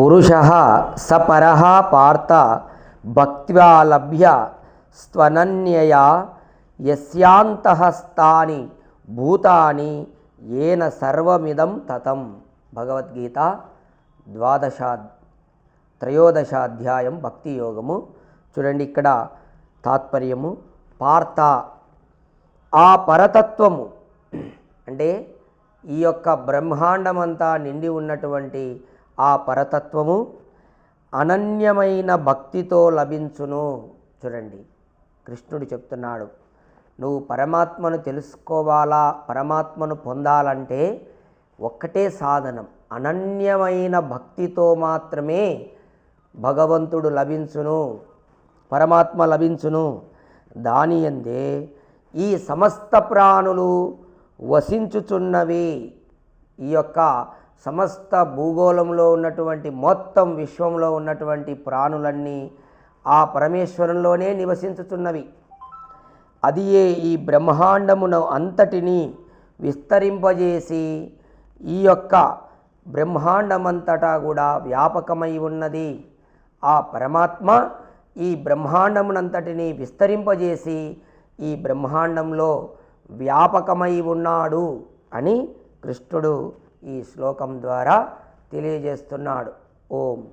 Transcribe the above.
పురుష సపర పార్థ భక్త్యాలభ్య స్వనన్యయా యస్యాంతఃస్థాని భూతాని ఏన సర్వమిదం తతం. భగవద్గీత ద్వాదశా త్రయోదశాధ్యాయం భక్తి యోగము. చూడండి ఇక్కడ తాత్పర్యము. పార్థ ఆ పరతత్వము. అంటే ఈ యొక్క బ్రహ్మాండమంతా నిండి ఉన్నటువంటి ఆ పరతత్వము అనన్యమైన భక్తితో లభించును. చూడండి కృష్ణుడు చెప్తున్నాడు నువ్వు పరమాత్మను తెలుసుకోవాలా? పరమాత్మను పొందాలంటే ఒక్కటే సాధనం. అనన్యమైన భక్తితో మాత్రమే భగవంతుడు లభించును. పరమాత్మ లభించును. దాని ఎందే ఈ సమస్త ప్రాణులు వసించుచున్నవి. ఈ యొక్క సమస్త భూగోళంలో ఉన్నటువంటి మొత్తం విశ్వంలో ఉన్నటువంటి ప్రాణులన్నీ ఆ పరమేశ్వరంలోనే నివసించుచున్నవి అది ఏ ఈ బ్రహ్మాండమును అంతటిని విస్తరింపజేసి ఈ యొక్క బ్రహ్మాండమంతటా కూడా వ్యాపకమై ఉన్నది. ఆ పరమాత్మ ఈ బ్రహ్మాండమునంతటిని విస్తరింపజేసి ఈ బ్రహ్మాండంలో వ్యాపకమై ఉన్నాడు అని కృష్ణుడు ఈ శ్లోకం ద్వారా తెలియజేస్తున్నాడు. ఓం.